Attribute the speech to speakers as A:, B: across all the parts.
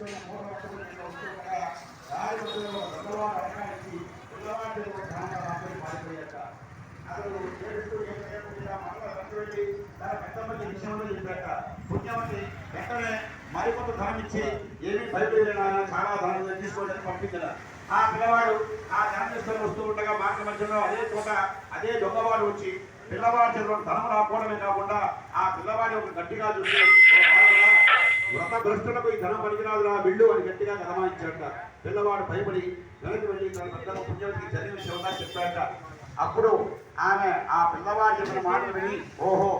A: తీసుకొని ఏడుస్తూ ఏం చేయకుండా మరల తండ్రి తన విషయంలో చెప్పాక వెంటనే మరికొంత ధనం ఇచ్చి ఏమి బయలుదేరినా చాలా ధనం తీసుకోవడానికి పంపించిన ఆ పిల్లవాడు ఆ ధనం తీసుకొని వస్తూ ఉండగా మార్గ మధ్యలో అదే చోట అదే దొంగవాడు వచ్చి పిల్లవాడి చేతిలో ధనం రాకపోవడమే కాకుండా ఆ పిల్లవాడి ఒక గట్టిగా చూసి "ఓ వ్రత ఈ ధనం పనికిరాదురా వెళ్ళు అని గట్టిగా గదమాయించాట పిల్లవాడు భయపడి వెనక్కి వెళ్ళి తన పెద్దమ్మ పుణ్యవతికి జరిగిన విషయంగా చెప్పాడట. అప్పుడు ఆమె ఆ పిల్లవాడు చెప్పిన మాటలు విని ఓహో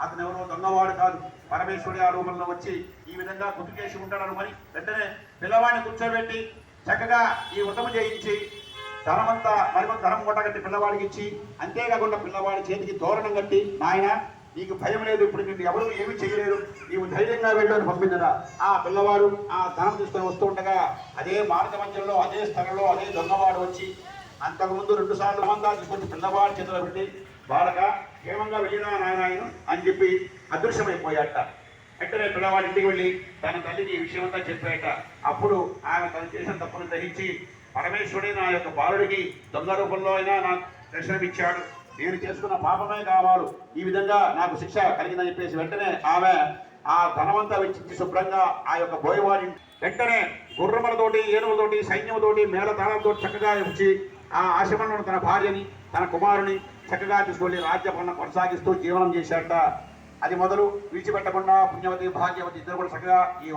A: అతను ఎవరో దొంగవాడు కాదు. పరమేశ్వరి ఆ రూపంలో వచ్చి ఈ విధంగా గుర్తుకేసి ఉంటాడు మరి. వెంటనే పిల్లవాడిని కూర్చోబెట్టి చక్కగా ఈ ఉత్తమ చేయించి ధనమంతా మరికొంత ధనం కొట్టగట్టి పిల్లవాడికి ఇచ్చి అంతేకాకుండా పిల్లవాడి చేతికి తోరణం కట్టి నాయన నీకు భయం లేదు ఇప్పుడు నిన్ను ఎవరు ఏమీ చేయలేరు. నీవు ధైర్యంగా వెళ్ళని అని ఆ పిల్లవాడు ఆ ధనం తీసుకొని వస్తూ ఉండగా అదే మార్గ మధ్యంలో అదే స్థలంలో అదే దొంగవాడు వచ్చి అంతకుముందు రెండు సార్లు మందా తీసుకొచ్చి పిల్లవాడు చేతిలో పెట్టి బాలక క్షేమంగా వెళ్ళినా నాయనాయను అని చెప్పి అదృశ్యమైపోయాట. వెంటనే పిల్లవాడి ఇంటికి వెళ్ళి తన తల్లికి ఈ విషయం అంతా చెప్పాట అప్పుడు ఆమె తను చేసిన తప్పును గ్రహించి పరమేశ్వరుడే నా యొక్క బాలుడికి దొంగ రూపంలో అయినా నాకు దర్శనమిచ్చాడు. నేను చేసుకున్న పాపమే కావాలి. ఈ విధంగా నాకు శిక్ష కలిగిందని చెప్పేసి వెంటనే ఆమె ఆ ధనమంతా వెచ్చించి శుభ్రంగా ఆ యొక్క బోయవాడి వెంటనే గుర్రములతోటి ఏనుగులతోటి సైన్యముతోటి మేళతాళంతో చక్కగా వచ్చి ఆ ఆశ్రమంలో తన భార్యని తన కుమారుని చక్కగా తీసుకొని రాజ్యపన్న కొనసాగిస్తూ జీవనం చేశాడట అది మొదలు విడిచిపెట్టకుండా పుణ్యవతి భాగ్యవతి ఇద్దరు కూడా చక్కగా ఈ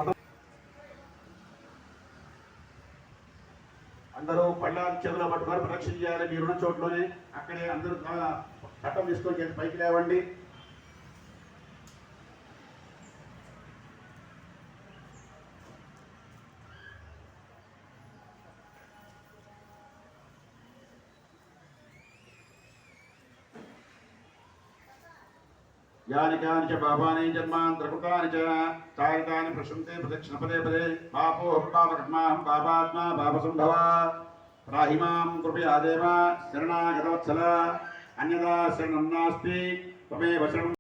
A: అందరూ పళ్ళ చెవులో పట్టుకొని ప్రదక్షిణ చేయాలి. మీరున్న చోట్లోనే అక్కడే అందరూ చట్టం తీసుకొని పైకి లేవండి. యానికాని చ పాపాని జన్మాన్ చ తారకాని ప్రశంతే ప్రదక్షిణ పదే పదే పాపోహం పాపకర్మాహం పాపాత్మా పాపసంభవ రాహిమాం కృపయాదేవ శరణాగతవత్సల అన్యదా శరణం నాస్తి త్వమేవ శరణం